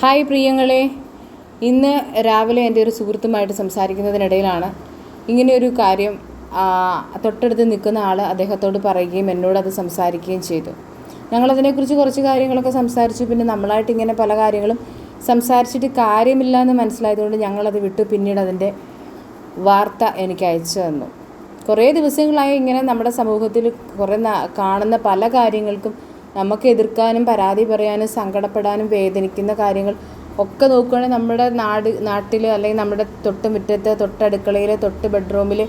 Hi പ്രിയങ്ങളെ. ഇന്ന് രാവിലെ എന്റെ ഒരു സുഹൃത്തുമായിട്ട് സംസാരിക്കുന്നതിനിടയിലാണ് ഇങ്ങനെയൊരു കാര്യം തൊട്ടടുത്ത് നിൽക്കുന്ന ആൾ അദ്ദേഹത്തോട് പറയുകയും എന്നോട് അത് സംസാരിക്കുകയും ചെയ്തു. ഞങ്ങളതിനെക്കുറിച്ച് കുറച്ച് കാര്യങ്ങളൊക്കെ സംസാരിച്ചു. പിന്നെ നമ്മളായിട്ട് ഇങ്ങനെ പല കാര്യങ്ങളും സംസാരിച്ചിട്ട് കാര്യമില്ല എന്ന് മനസ്സിലായതുകൊണ്ട് ഞങ്ങളത് വിട്ടു. പിന്നീട് അതിന്റെ വാർത്ത എനിക്ക് അയച്ചു തന്നു. കുറേ ദിവസങ്ങളായി ഇങ്ങനെ നമ്മുടെ സമൂഹത്തിൽ കുറേ കാണുന്ന പല കാര്യങ്ങൾക്കും നമുക്ക് എതിർക്കാനും പരാതി പറയാനും സങ്കടപ്പെടാനും വേദനിക്കുന്ന കാര്യങ്ങൾ ഒക്കെ നോക്കുകയാണെങ്കിൽ നമ്മുടെ നാട് നാട്ടിൽ അല്ലെങ്കിൽ നമ്മുടെ തൊട്ട് മുറ്റത്ത് തൊട്ടടുക്കളയിൽ തൊട്ട് ബെഡ്റൂമിൽ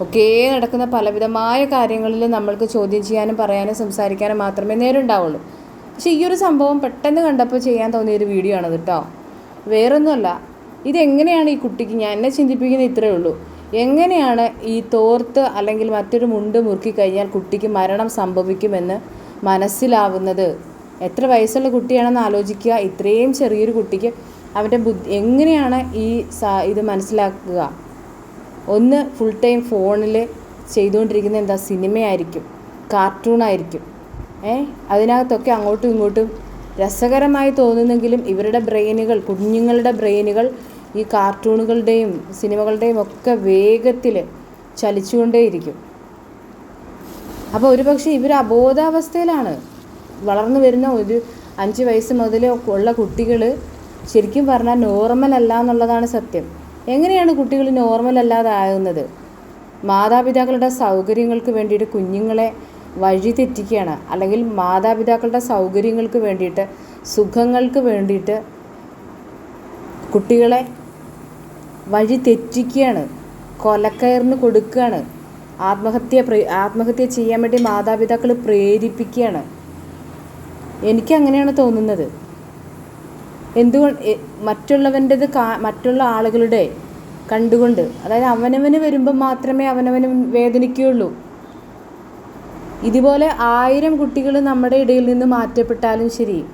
ഒക്കെ നടക്കുന്ന പലവിധമായ കാര്യങ്ങളിൽ നമ്മൾക്ക് ചോദ്യം ചെയ്യാനും പറയാനും സംസാരിക്കാനും മാത്രമേ നേരം ഉണ്ടാവുള്ളൂ പക്ഷേ ഈ ഒരു സംഭവം പെട്ടെന്ന് കണ്ടപ്പോൾ ചെയ്യാൻ തോന്നിയ ഒരു വീഡിയോ ആണത് കേട്ടോ വേറൊന്നുമല്ല ഇതെങ്ങനെയാണ് ഈ കുട്ടിക്ക് ഞാൻ എന്നെ ചിന്തിപ്പിക്കുന്നത് ഇത്രയേ ഉള്ളൂ. എങ്ങനെയാണ് ഈ തോർത്ത് അല്ലെങ്കിൽ മറ്റൊരു മുണ്ട് മുറുക്കി കഴിഞ്ഞാൽ കുട്ടിക്ക് മരണം സംഭവിക്കുമെന്ന് മനസ്സിലാവുന്നത്. എത്ര വയസ്സുള്ള കുട്ടിയാണെന്ന് ആലോചിക്കുക. ഇത്രയും ചെറിയൊരു കുട്ടിക്ക് അവന്റെ ബുദ്ധി എങ്ങനെയാണ് ഈ ഇത് മനസ്സിലാക്കുക? ഒന്ന് ഫുൾ ടൈം ഫോണിൽ ചെയ്തുകൊണ്ടിരിക്കുന്ന എന്താ സിനിമയായിരിക്കും കാർട്ടൂണായിരിക്കും. ഏ? അതിനകത്തൊക്കെ അങ്ങോട്ടും ഇങ്ങോട്ടും രസകരമായി തോന്നുന്നെങ്കിലും ഇവരുടെ ബ്രെയിനുകൾ കുഞ്ഞുങ്ങളുടെ ബ്രെയിനുകൾ ഈ കാർട്ടൂണുകളുടെയും സിനിമകളുടെയും ഒക്കെ വേഗത്തിൽ ചലിച്ചുകൊണ്ടേയിരിക്കും. അപ്പോൾ ഒരു പക്ഷേ ഇവർ അബോധാവസ്ഥയിലാണ്. വളർന്നു വരുന്ന ഒരു അഞ്ച് വയസ്സ് മുതൽ ഉള്ള കുട്ടികൾ ശരിക്കും പറഞ്ഞാൽ നോർമൽ അല്ല എന്നുള്ളതാണ് സത്യം. എങ്ങനെയാണ് കുട്ടികൾ നോർമൽ അല്ലാതാകുന്നത്? മാതാപിതാക്കളുടെ സൗകര്യങ്ങൾക്ക് വേണ്ടിയിട്ട് കുഞ്ഞുങ്ങളെ വഴി തെറ്റിക്കുകയാണ്. അല്ലെങ്കിൽ മാതാപിതാക്കളുടെ സൗകര്യങ്ങൾക്ക് വേണ്ടിയിട്ട് സുഖങ്ങൾക്ക് വേണ്ടിയിട്ട് കുട്ടികളെ വഴി തെറ്റിക്കുകയാണ്. കൊലക്കയറിന് കൊടുക്കുകയാണ്. ആത്മഹത്യ ആത്മഹത്യ ചെയ്യാൻ വേണ്ടി മാതാപിതാക്കൾ പ്രേരിപ്പിക്കുകയാണ്. എനിക്ക് അങ്ങനെയാണ് തോന്നുന്നത്. എന്തുകൊണ്ട് മറ്റുള്ളവന്റെത് കാ മറ്റുള്ള ആളുകളുടെ കണ്ടുകൊണ്ട് അതായത് അവനവന് വരുമ്പോൾ മാത്രമേ അവനവന് വേദനിക്കുകയുള്ളൂ. ഇതുപോലെ ആയിരം കുട്ടികൾ നമ്മുടെ ഇടയിൽ നിന്ന് മാറ്റപ്പെട്ടാലും ശരി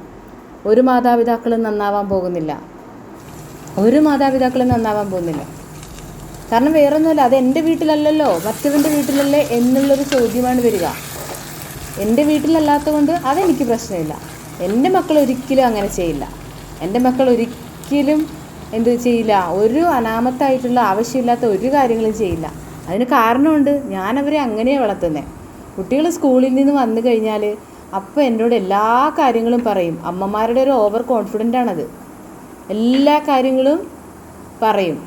ഒരു മാതാപിതാക്കളും നന്നാവാൻ പോകുന്നില്ല. ഒരു മാതാപിതാക്കളും നന്നാവാൻ പോകുന്നില്ല. കാരണം വേറൊന്നുമല്ല അത് എന്റെ വീട്ടിലല്ലല്ലോ മറ്റവന്റെ വീട്ടിലല്ലേ എന്നുള്ളൊരു ചോദ്യമാണ് വരിക. എന്റെ വീട്ടിലല്ലാത്ത കൊണ്ട് അതെനിക്ക് പ്രശ്നമില്ല. എന്റെ മക്കൾ ഒരിക്കലും അങ്ങനെ ചെയ്യില്ല. എന്റെ മക്കൾ ഒരിക്കലും എന്ത് ചെയ്യില്ല. ഒരു അനാമത്തായിട്ടുള്ള ആവശ്യമില്ലാത്ത ഒരു കാര്യങ്ങളും ചെയ്യില്ല. അതിന് കാരണമുണ്ട് ഞാൻ അവരെ അങ്ങനെയാണ് വളർത്തുന്നത് കുട്ടികൾ സ്കൂളിൽ നിന്ന് വന്നു കഴിഞ്ഞാൽ അപ്പോൾ എന്നോട് എല്ലാ കാര്യങ്ങളും പറയും. അമ്മമാരുടെ ഒരു ഓവർ കോൺഫിഡന്റ് ആണത്. എല്ലാ കാര്യങ്ങളും പറയും.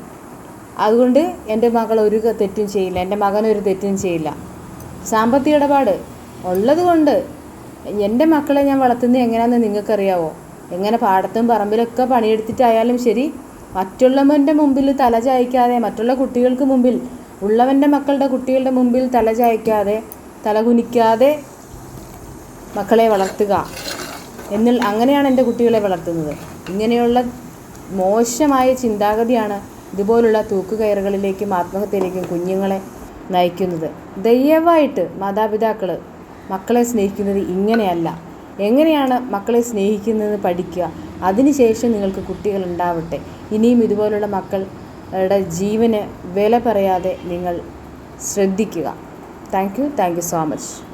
അതുകൊണ്ട് എന്റെ മകൾ ഒരു തെറ്റും ചെയ്യില്ല. എന്റെ മകൻ ഒരു തെറ്റും ചെയ്യില്ല. സാമ്പത്തിക ഇടപാട് ഉള്ളത് കൊണ്ട് എന്റെ മക്കളെ ഞാൻ വളർത്തുന്നത് എങ്ങനെയാണെന്ന് നിങ്ങൾക്കറിയാവോ? എങ്ങനെ പാടത്തും പറമ്പിലൊക്കെ പണിയെടുത്തിട്ടായാലും ശരി മറ്റുള്ളവന്റെ മുമ്പിൽ തല ചായ്ക്കാതെ മറ്റുള്ള കുട്ടികൾക്ക് മുമ്പിൽ ഉള്ളവന്റെ മക്കളുടെ കുട്ടികളുടെ മുമ്പിൽ തല ചായ്ക്കാതെ തല കുനിക്കാതെ മക്കളെ വളർത്തുക എന്നിൽ അങ്ങനെയാണ് എന്റെ കുട്ടികളെ വളർത്തുന്നത്. ഇങ്ങനെയുള്ള മോശമായ ചിന്താഗതിയാണ് ഇതുപോലുള്ള തൂക്കുകയറുകളിലേക്കും ആത്മഹത്യയിലേക്കും കുഞ്ഞുങ്ങളെ നയിക്കുന്നത്. ദയവായിട്ട് മാതാപിതാക്കൾ മക്കളെ സ്നേഹിക്കുന്നത് ഇങ്ങനെയല്ല. എങ്ങനെയാണ് മക്കളെ സ്നേഹിക്കുന്നത് പഠിക്കുക? അതിനുശേഷം നിങ്ങൾക്ക് കുട്ടികൾ ഉണ്ടാവട്ടെ. ഇനിയും ഇതുപോലുള്ള മക്കളുടെ ജീവന് വില പറയാതെ നിങ്ങൾ ശ്രദ്ധിക്കുക. Thank you. Thank you so much.